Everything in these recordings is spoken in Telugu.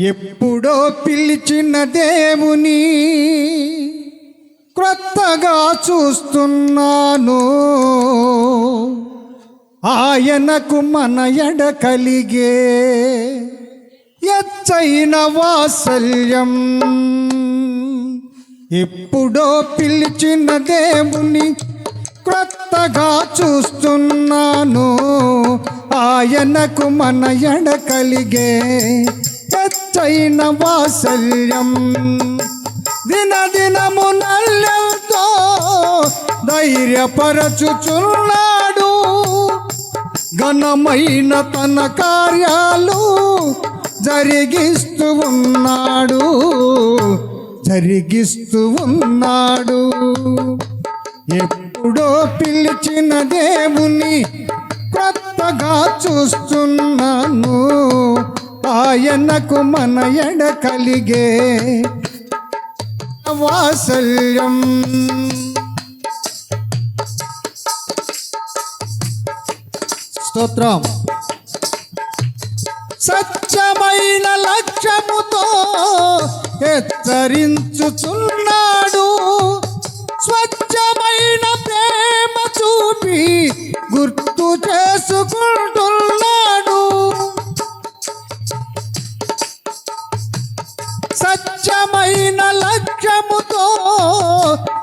ఎప్పుడో పిలిచిన దేవుని క్రొత్తగా చూస్తున్నాను. ఆయనకు మన ఎడ కలిగే ఎచ్చైన వాత్సల్యం. ఎప్పుడో పిలిచిన దేవుని క్రొత్తగా చూస్తున్నాను. ఆయనకు మన ఎడ కలిగే ఎచ్చైన వాత్సల్యం దినదినము నల్లెంతో ధైర్యపరచుచున్నాడు. ఘనమైన తన కార్యాలు జరిగిస్తూ ఉన్నాడు. జరిగిస్తూ ఉన్నాడు. ఎప్పుడో పిలిచిన దేవుని కొత్తగా చూస్తున్నాను. ఆయనకు మన ఎడ కలిగే వాత్సల్యం? స్తోత్రం. సత్యమైన లక్ష్యముతో హెచ్చరించుచున్నాడు. స్వచ్ఛమైన ప్రేమ చూపి గుర్తు చేసుకుంటున్నాడు.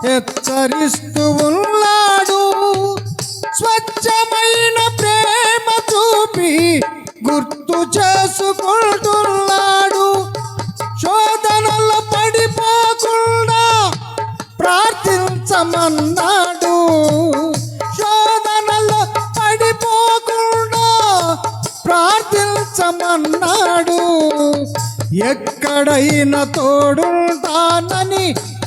హెచ్చరిస్తూ ఉన్నాడు. స్వచ్ఛమైన ప్రేమ చూపి గుర్తు చేసుకుంటున్నాడు. శోధనలో పడిపోకుండా ప్రార్థించమన్నాడు. శోధనలో పడిపోకుండా ప్రార్థించమన్నాడు. ఎక్కడైనా తోడుంటాను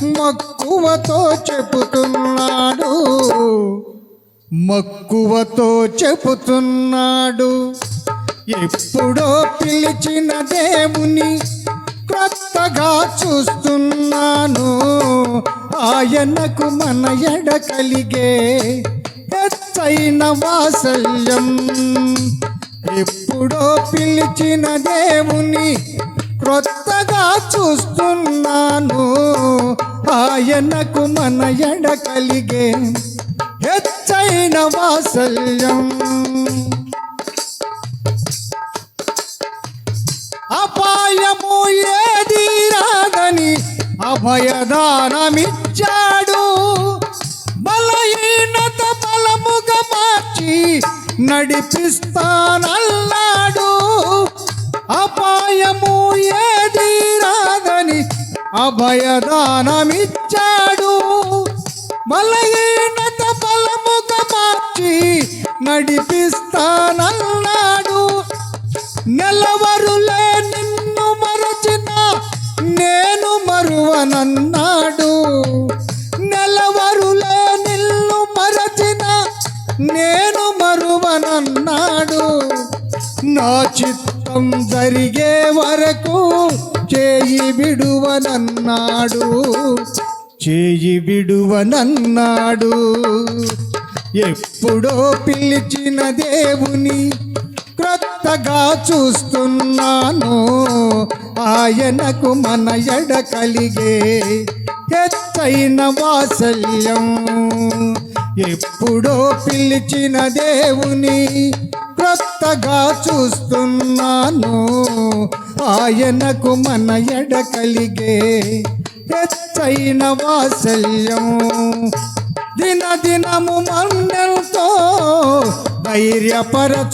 మక్కువతో చెబుతున్నాడు. మక్కువతో చెబుతున్నాడు. ఎప్పుడో పిలిచిన దేవుని క్రొత్తగా చూస్తున్నాను. ఆయనకు మన ఎడ కలిగే ఎత్తైన వాసల్యం. ఎప్పుడో పిలిచిన దేవుని క్రొత్తగా చూస్తున్నాను. ఆయనకు మన ఎడ కలిగే హెచ్చైన వాత్సల్యం. అపాయము ఏది రాదని అభయదానమిచ్చాడు. బలహీనత బలముగా మార్చి నడిపిస్తానల్లా అభయదానమిచ్చాడు. బలహీనత బలముగా మార్చి నడిపిస్తానన్నాడు. నెలవరులే నిన్ను మరచిన నేను మరువనన్నాడు. నెలవరులే నిన్ను మరచిన నేను మరువనన్నాడు. నా చిత్తం జరిగే వరకు చేయి విడువనన్నాడు. చేయి విడువనన్నాడు. ఎప్పుడో పిలిచిన దేవుని క్రొత్తగా చూస్తున్నాను. ఆయనకు మన ఎడ కలిగే ఎత్తైన వాత్సల్యం. ఎప్పుడో పిలిచిన దేవుని క్రొత్తగా చూస్తున్నాను. ఆయనకు మన ఎడ కలిగే ఎత్తైన వాత్సల్యం దిన దినము మన్నెలతో ధైర్యపరచుచున్నాడు.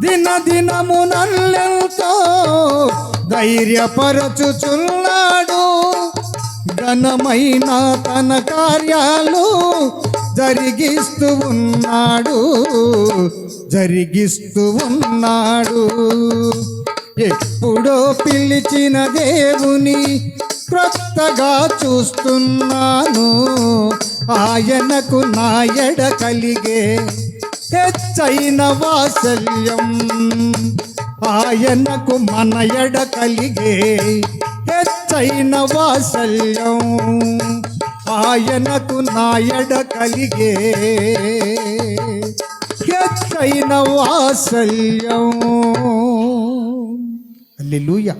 దిన దినము నల్లెంతో ధైర్యపరచుచున్నాడు. ఘనమైన తన కార్యాలు జరిగిస్తూ ఉన్నాడు. జరిగిస్తూ ఉన్నాడు ఎప్పుడో పిలిచిన దేవుని క్రొత్తగా చూస్తున్నాను. ఆయనకు నా ఎడ కలిగే హెచ్చైన వాత్సల్యం. ఆయనకు మన ఎడ కలిగే హెచ్చైన వాత్సల్యం. ఆయనకు నా ఎడ కలిగే నీకైన వాసల్యం. అల్లెలుయా.